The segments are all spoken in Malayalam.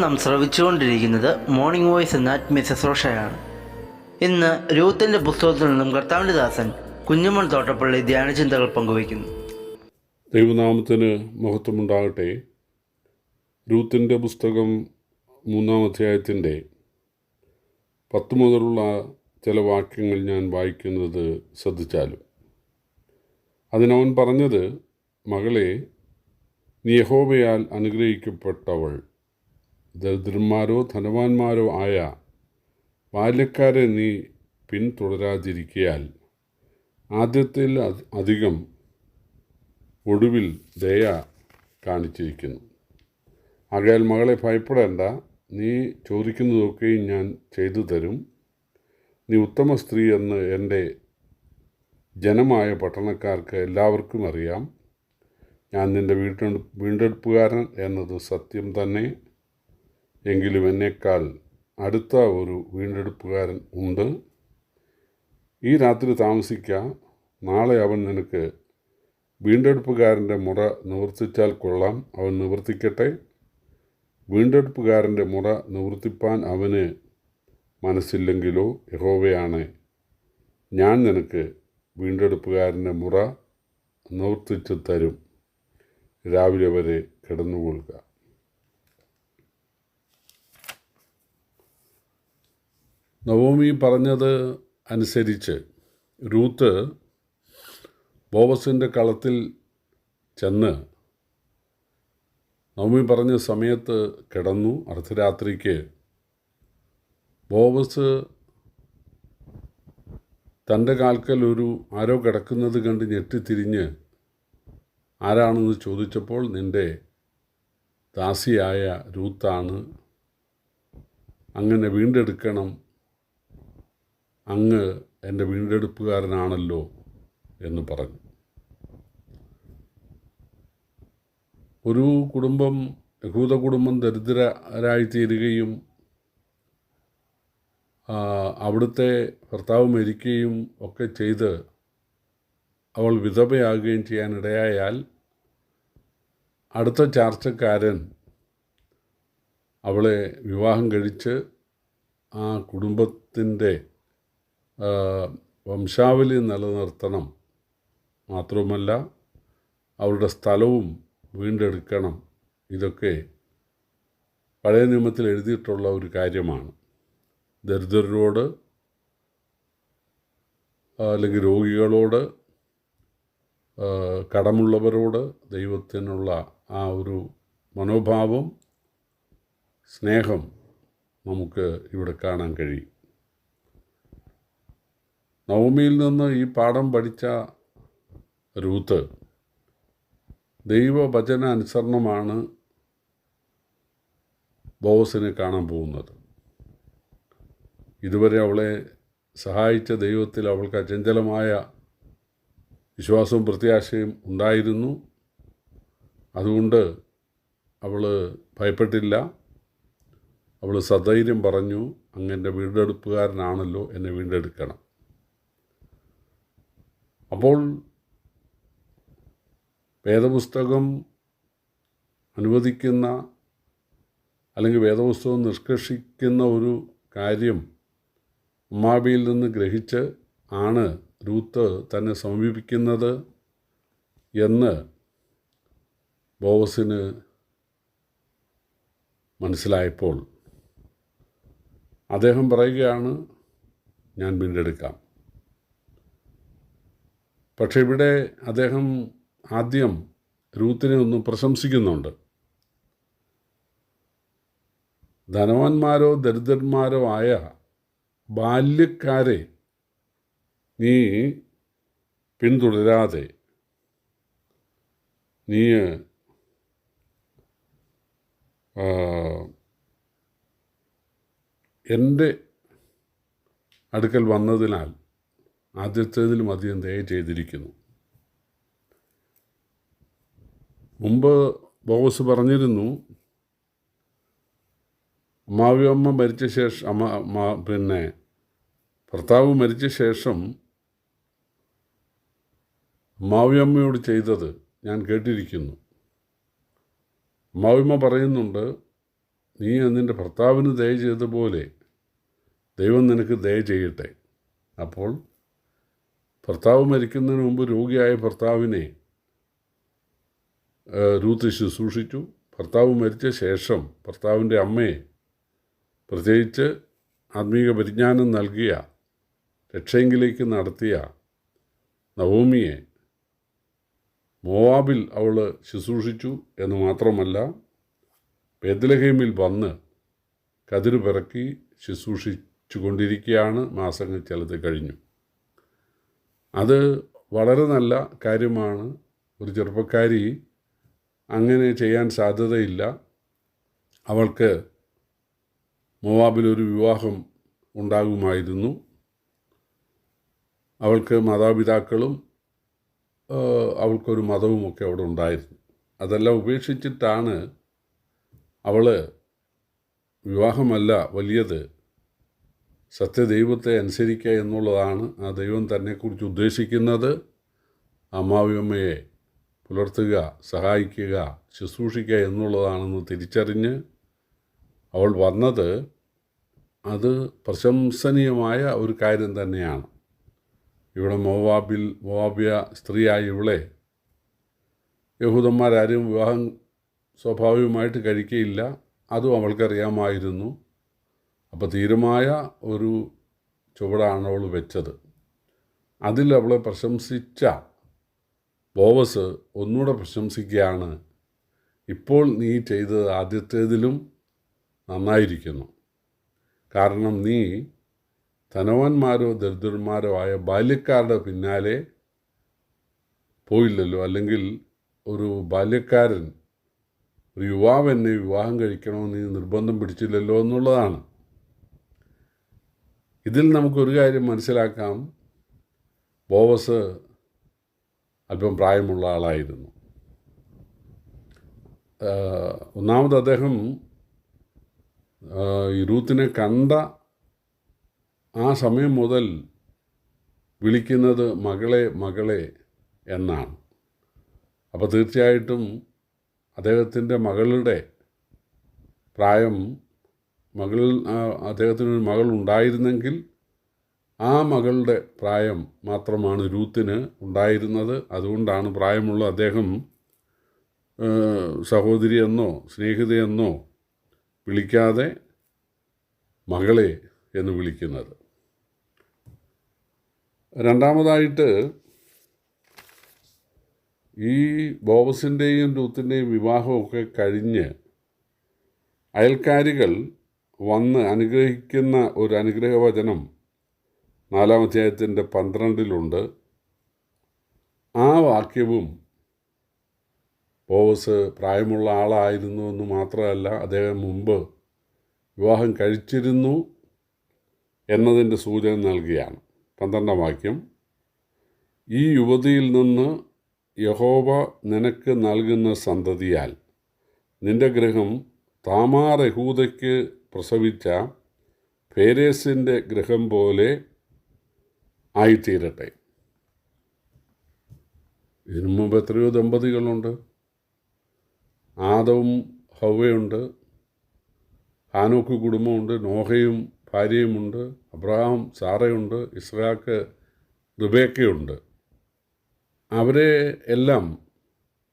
നാം ശ്രവിച്ചുകൊണ്ടിരിക്കുന്നത് മോർണിംഗ് വോയിസ് എന്ന മിസസ് ഇന്ന് രൂത്തിന്റെ പുസ്തകത്തിൽ നിന്നും കർത്താവിന്റെ ദാസൻ കുഞ്ഞുമൺ തോട്ടപ്പള്ളി ധ്യാനചിന്തകൾ പങ്കുവയ്ക്കുന്നു. ദൈവനാമത്തിന് മഹത്വമുണ്ടാകട്ടെ. രൂത്തിന്റെ പുസ്തകം മൂന്നാം അധ്യായത്തിന്റെ പത്ത് മുതലുള്ള ചില വാക്യങ്ങൾ ഞാൻ വായിക്കുന്നത് ശ്രദ്ധിച്ചാലും. അതിനവൻ പറഞ്ഞത് മകളെ നീ യഹോവയാൽ അനുഗ്രഹിക്കപ്പെട്ടവൾ. ദരിദ്രന്മാരോ ധനവാന്മാരോ ആയ ബാല്യക്കാരെ നീ പിന്തുടരാതിരിക്കയാൽ ആദ്യത്തിൽ അധ- അധികം ഒടുവിൽ ദയ കാണിച്ചിരിക്കുന്നു. ആകയാൽ മകളെ ഭയപ്പെടേണ്ട. നീ ചോദിക്കുന്നതൊക്കെയും ഞാൻ ചെയ്തു തരും. നീ ഉത്തമ സ്ത്രീ എന്ന് എന്റെ ജനമായ പട്ടണക്കാർക്ക് എല്ലാവർക്കും അറിയാം. ഞാൻ നിന്റെ വീട്ടെ വീണ്ടെടുപ്പുകാരൻ എന്നത് സത്യം തന്നെ. എങ്കിലും എന്നേക്കാൾ അടുത്ത ഒരു വീണ്ടെടുപ്പുകാരൻ ഉണ്ട്. ഈ രാത്രി താമസിക്കാം നാളെ അവൻ നിനക്ക് വീണ്ടെടുപ്പുകാരന്റെ മുറ നിവർത്തിച്ചാൽ കൊള്ളാം അവൻ നിവർത്തിക്കട്ടെ. വീണ്ടെടുപ്പുകാരന്റെ മുറ നിവർത്തിപ്പാൻ അവന് മനസ്സില്ലെങ്കിലോ? യഹോവയാണ് ഞാൻ നിനക്ക് വീണ്ടെടുപ്പുകാരന്റെ മുറ നിവർത്തിച്ചു തരും. രാവിലെ വരെ കിടന്നുകൊള്ളുക. നവോമി പറഞ്ഞത് അനുസരിച്ച് രൂത്ത് ബോവസിന്റെ കളത്തിൽ ചെന്ന് നവമി പറഞ്ഞ സമയത്ത് കിടന്നു. അർദ്ധരാത്രിക്ക് ബോവസ് തന്റെ കാൽക്കൽ ഒരു ആരോ കിടക്കുന്നത് കണ്ട് ഞെട്ടിത്തിരിഞ്ഞ് ആരാണെന്ന് ചോദിച്ചപ്പോൾ നിന്റെ ദാസിയായ രൂത്താണ് അങ്ങനെ വീണ്ടെടുക്കണം അങ്ങ് എന്റെ വീണ്ടെടുപ്പുകാരനാണല്ലോ എന്ന് പറഞ്ഞു. ഒരു കുടുംബം യഹൂദ കുടുംബം ദരിദ്രരായിത്തീരുകയും അവിടുത്തെ ഭർത്താവ് മരിക്കുകയും ഒക്കെ ചെയ്ത് അവൾ വിധവയാകുകയും ചെയ്യാനിടയായാൽ അടുത്ത ചാർച്ചക്കാരൻ അവളെ വിവാഹം കഴിച്ച് ആ കുടുംബത്തിന്റെ വംശാവലി നിലനിർത്തണം മാത്രവുമല്ല അവരുടെ സ്ഥലവും വീണ്ടെടുക്കണം. ഇതൊക്കെ പഴയ നിയമത്തിൽ എഴുതിയിട്ടുള്ള ഒരു കാര്യമാണ്. ദരിദ്രരോട് അല്ലെങ്കിൽ രോഗികളോട് കടമുള്ളവരോട് ദൈവത്തിനുള്ള ആ ഒരു മനോഭാവം സ്നേഹം നമുക്ക് ഇവിടെ കാണാൻ കഴിയും. നവമിയിൽ നിന്ന് ഈ പാഠം പഠിച്ച രൂത്ത് ദൈവവചന അനുസരണമാണ് ബോസിനെ കാണാൻ പോകുന്നത്. ഇതുവരെ അവളെ സഹായിച്ച ദൈവത്തിൽ അവൾക്ക് അചഞ്ചലമായ വിശ്വാസവും പ്രത്യാശയും ഉണ്ടായിരുന്നു. അതുകൊണ്ട് അവൾ ഭയപ്പെട്ടില്ല. അവൾ സധൈര്യം പറഞ്ഞു അങ്ങന്റെ വീണ്ടെടുപ്പുകാരനാണല്ലോ എന്നെ വീണ്ടെടുക്കണം. അപ്പോൾ വേദപുസ്തകം അനുവദിക്കുന്ന അല്ലെങ്കിൽ വേദപുസ്തകം നിഷ്കർഷിക്കുന്ന ഒരു കാര്യം അമ്മാബിയിൽ നിന്ന് ഗ്രഹിച്ച് ആണ് രൂത്ത് തന്നെ സമീപിക്കുന്നത് എന്ന് ബോവസിന് മനസ്സിലായപ്പോൾ അദ്ദേഹം പറയുകയാണ് ഞാൻ വീണ്ടെടുക്കാം പക്ഷെ ഇവിടെ അദ്ദേഹം ആദ്യം രൂത്തിനെ ഒന്ന് പ്രശംസിക്കുന്നുണ്ട്. ധനവാന്മാരോ ദരിദ്രന്മാരോ ആയ ബാല്യക്കാരെ നീ പിന്തുടരാതെ നീ എന്റെ അടുക്കൽ വന്നതിനാൽ ആദ്യത്തേതിലും അധികം ദയ ചെയ്തിരിക്കുന്നു. മുമ്പ് ബോസ് പറഞ്ഞിരുന്നു അമ്മാവിയമ്മ മരിച്ച ശേഷം അമ്മ പിന്നെ ഭർത്താവ് മരിച്ച ശേഷം അമ്മാവിയമ്മയോട് ചെയ്തത് ഞാൻ കേട്ടിരിക്കുന്നു. അമ്മാവിയമ്മ പറയുന്നുണ്ട് നീ നിന്റെ ഭർത്താവിന് ദയ പോലെ ദൈവം നിനക്ക് ദയ ചെയ്യട്ടെ. അപ്പോൾ ഭർത്താവ് മരിക്കുന്നതിന് മുമ്പ് രോഗിയായ ഭർത്താവിനെ രൂത്ത് ശുശ്രൂഷിച്ചു. ഭർത്താവ് മരിച്ച ശേഷം ഭർത്താവിന്റെ അമ്മയെ പ്രത്യേകിച്ച് ആത്മീക പരിജ്ഞാനം നൽകിയ രക്ഷയെങ്കിലേക്ക് നടത്തിയ നവോമിയെ മോവാബിൽ അവൾ ശുശ്രൂഷിച്ചു എന്ന് മാത്രമല്ല ബേദ്ലഹേമിൽ വന്ന് കതിര് പിറക്കി ശുശ്രൂഷിച്ചു കൊണ്ടിരിക്കുകയാണ് മാസങ്ങൾ ചിലത് കഴിഞ്ഞു. അത് വളരെ നല്ല കാര്യമാണ്. ഒരു ചെറുപ്പക്കാരി അങ്ങനെ ചെയ്യാൻ സാധ്യതയില്ല. അവൾക്ക് മോവാബിലൊരു വിവാഹം ഉണ്ടാകുമായിരുന്നു. അവൾക്ക് മാതാപിതാക്കളും അവൾക്കൊരു മതവുമൊക്കെ അവിടെ ഉണ്ടായിരുന്നു. അതെല്ലാം ഉപേക്ഷിച്ചിട്ടാണ് അവൾ വിവാഹമല്ല വലിയത്. സത്യദൈവത്തെ അനുസരിക്കുക എന്നുള്ളതാണ് ആ ദൈവം തന്നെക്കുറിച്ച് ഉദ്ദേശിക്കുന്നത്. അമ്മാവിയമ്മയെ പുലർത്തുക സഹായിക്കുക ശുശ്രൂഷിക്കുക എന്നുള്ളതാണെന്ന് തിരിച്ചറിഞ്ഞ് അവൾ വന്നത് അത് പ്രശംസനീയമായ ഒരു കാര്യം തന്നെയാണ്. ഇവിടെ മോവാബിൽ മോവാബിയ സ്ത്രീയായ ഇവളെ യഹൂദന്മാരാരും വിവാഹം സ്വാഭാവികമായിട്ട് കഴിക്കുകയില്ല അതും അവൾക്കറിയാമായിരുന്നു. അപ്പോൾ ധീരമായ ഒരു ചുവടാണ് അവൾ വെച്ചത്. അതിൽ അവളെ പ്രശംസിച്ച ബോവസ് ഒന്നുകൂടെ പ്രശംസിക്കുകയാണ്. ഇപ്പോൾ നീ ചെയ്തത് ആദ്യത്തേതിലും നന്നായിരിക്കുന്നു. കാരണം നീ ധനവാന്മാരോ ദരിദ്രന്മാരോ ആയ ബാല്യക്കാരുടെ പിന്നാലെ പോയില്ലല്ലോ. അല്ലെങ്കിൽ ഒരു ബാല്യക്കാരൻ ഒരു യുവാവ് എന്നെ വിവാഹം കഴിക്കണമെന്ന് നീ നിർബന്ധം പിടിച്ചില്ലല്ലോ എന്നുള്ളതാണ്. ഇതിൽ നമുക്കൊരു കാര്യം മനസ്സിലാക്കാം. ബോവസ് അല്പം പ്രായമുള്ള ആളായിരുന്നു. ഒന്നാമത് അദ്ദേഹം ഈ റൂത്തിനെ കണ്ട ആ സമയം മുതൽ വിളിക്കുന്നത് മകളെ മകളെ എന്നാണ്. അപ്പോൾ തീർച്ചയായിട്ടും അദ്ദേഹത്തിന്റെ മകളുടെ പ്രായം മകൾ അദ്ദേഹത്തിന് അദ്ദേഹത്തിനൊരു മകൾ ഉണ്ടായിരുന്നെങ്കിൽ ആ മകളുടെ പ്രായം മാത്രമാണ് രൂത്തിന് ഉണ്ടായിരുന്നത്. അതുകൊണ്ടാണ് പ്രായമുള്ള അദ്ദേഹം സഹോദരിയെന്നോ സ്നേഹിതയെന്നോ വിളിക്കാതെ മകളെ എന്ന് വിളിക്കുന്നത്. രണ്ടാമതായിട്ട് ഈ ബോബസിന്റെയും രൂത്തിന്റെയും വിവാഹമൊക്കെ കഴിഞ്ഞ് അയൽക്കാരികൾ വന്ന് അനുഗ്രഹിക്കുന്ന ഒരു അനുഗ്രഹവചനം നാലാം അധ്യായത്തിന്റെ പന്ത്രണ്ടിലുണ്ട്. ആ വാക്യവും പോവസ് പ്രായമുള്ള ആളായിരുന്നു എന്ന് മാത്രമല്ല അദ്ദേഹം മുമ്പ് വിവാഹം കഴിച്ചിരുന്നു എന്നതിന്റെ സൂചന നൽകുകയാണ് പന്ത്രണ്ടാം വാക്യം ഈ യുവതിയിൽ നിന്ന് യഹോവ നിനക്ക് നൽകുന്ന സന്തതിയാൽ നിന്റെ ഗൃഹം താമാർ യഹൂദയ്ക്ക് പ്രസവിച്ച പേരേസിന്റെ ഗ്രഹം പോലെ ആയിത്തീരട്ടെ. ഇതിനു മുമ്പ് എത്രയോ ദമ്പതികളുണ്ട്. ആദവും ഹവയുണ്ട് ഹാനോക്ക് കുടുംബമുണ്ട്. നോഹയും ഭാര്യയുമുണ്ട്. അബ്രഹാം സാറയുണ്ട്. ഇസ്രാക്ക് റിബേക്കയുണ്ട്. അവരെ എല്ലാം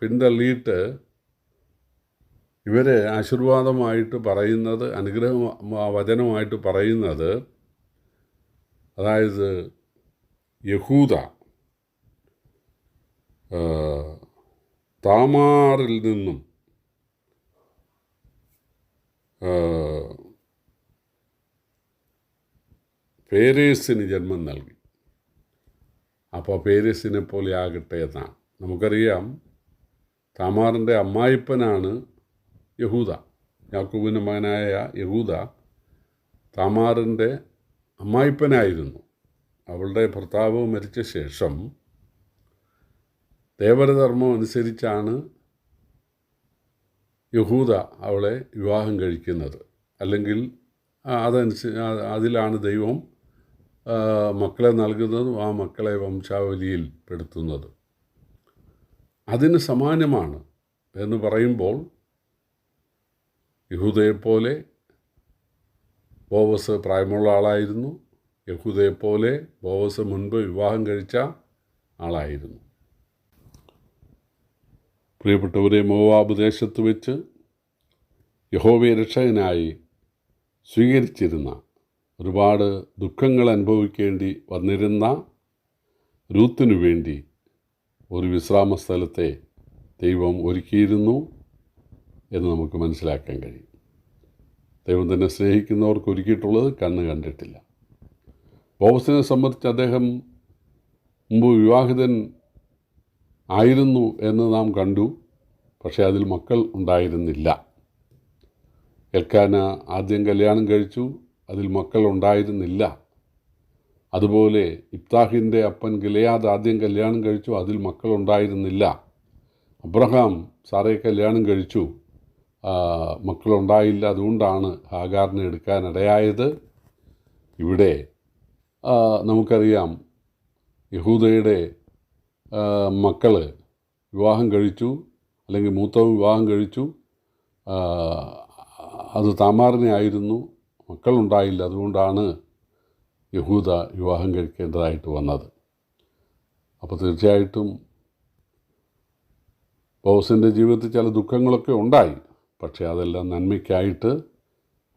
പിന്തള്ളിയിട്ട് ഇവരെ ആശീർവാദമായിട്ട് പറയുന്നത് അനുഗ്രഹ വചനമായിട്ട് പറയുന്നത് അതായത് യഹൂദ താമാറിൽ നിന്നും പേരേസിന് ജന്മം നൽകി. അപ്പോൾ പേരേസിനെ പോലെ ആകട്ടെ എന്നാണ്. നമുക്കറിയാം താമാറിന്റെ അമ്മായിപ്പനാണ് യഹൂദ യാക്കൂബിന്റെ മകനായ യഹൂദ താമാറിന്റെ അമ്മായിപ്പനായിരുന്നു. അവളുടെ ഭർത്താവ് മരിച്ച ശേഷം ദേവരധർമ്മം അനുസരിച്ചാണ് യഹൂദ അവളെ വിവാഹം കഴിക്കുന്നത്. അല്ലെങ്കിൽ അതനുസ അതിലാണ് ദൈവം മക്കളെ നൽകുന്നതും ആ മക്കളെ വംശാവലിയിൽ പെടുത്തുന്നത്. അതിന് സമാനമാണ് എന്ന് പറയുമ്പോൾ യഹൂദയെപ്പോലെ ബോവസ് പ്രായമുള്ള ആളായിരുന്നു. യഹൂദയെപ്പോലെ ബോവസ് മുൻപ് വിവാഹം കഴിച്ച ആളായിരുന്നു. പ്രിയപ്പെട്ടവരെ മോവാബ് ദേശത്ത് വെച്ച് യഹോവയെ രക്ഷകനായി സ്വീകരിച്ചിരുന്ന ഒരുപാട് ദുഃഖങ്ങൾ അനുഭവിക്കേണ്ടി വന്നിരുന്ന രൂത്തിനു വേണ്ടി ഒരു വിശ്രാമ സ്ഥലത്തെ ദൈവം ഒരുക്കിയിരുന്നു. എന്ന് നമുക്ക് മനസ്സിലാക്കാൻ കഴിയും. ദൈവം തന്നെ സ്നേഹിക്കുന്നവർക്ക് ഒരുക്കിയിട്ടുള്ളത് കണ്ണ് കണ്ടിട്ടില്ല. ബോവസിനെ സംബന്ധിച്ച് അദ്ദേഹം മുമ്പ് വിവാഹിതൻ ആയിരുന്നു എന്ന് നാം കണ്ടു. പക്ഷേ അതിൽ മക്കൾ ഉണ്ടായിരുന്നില്ല. എൽക്കാന ആദ്യം കല്യാണം കഴിച്ചു. അതിൽ മക്കൾ ഉണ്ടായിരുന്നില്ല. അതുപോലെ ഇബ്താഹിന്റെ അപ്പൻ ഗിലയാദ് ആദ്യം കല്യാണം കഴിച്ചു. അതിൽ മക്കൾ ഉണ്ടായിരുന്നില്ല. അബ്രഹാം സാറയെ കല്യാണം കഴിച്ചു. മക്കളുണ്ടായില്ല അതുകൊണ്ടാണ് ഹാഗാറിനെ എടുക്കാനിടയായത് ഇവിടെ നമുക്കറിയാം യഹൂദയുടെ മക്കൾ വിവാഹം കഴിച്ചു അല്ലെങ്കിൽ മൂത്തവൻ വിവാഹം കഴിച്ചു. അത് താമാറിനെ ആയിരുന്നു. മക്കളുണ്ടായില്ല അതുകൊണ്ടാണ് യഹൂദ വിവാഹം കഴിക്കേണ്ടതായിട്ട് വന്നത്. അപ്പോൾ തീർച്ചയായിട്ടും ബോസിന്റെ ജീവിതത്തിൽ ചില ദുഃഖങ്ങളൊക്കെ ഉണ്ടായി. പക്ഷേ അതെല്ലാം നന്മയ്ക്കായിട്ട്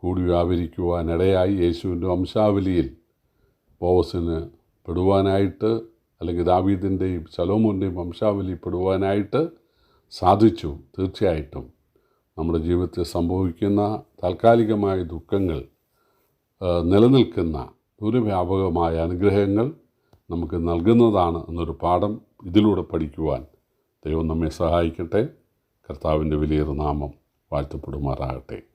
കൂടി വ്യാപരിക്കുവാനിടയായി യേശുവിന്റെ വംശാവലിയിൽ പോവസിന് പെടുവാനായിട്ട് അല്ലെങ്കിൽ ദാവീദിന്റെയും സലോമോന്റെയും വംശാവലി പെടുവാനായിട്ട് സാധിച്ചു. തീർച്ചയായിട്ടും നമ്മുടെ ജീവിതത്തിൽ സംഭവിക്കുന്ന താൽക്കാലികമായ ദുഃഖങ്ങൾ നിലനിൽക്കുന്ന ദൂരവ്യാപകമായ അനുഗ്രഹങ്ങൾ നമുക്ക് നൽകുന്നതാണ് എന്നൊരു പാഠം ഇതിലൂടെ പഠിക്കുവാൻ ദൈവം നമ്മെ സഹായിക്കട്ടെ. കർത്താവിന്റെ വലിയൊരു നാമം. வாழ்த்து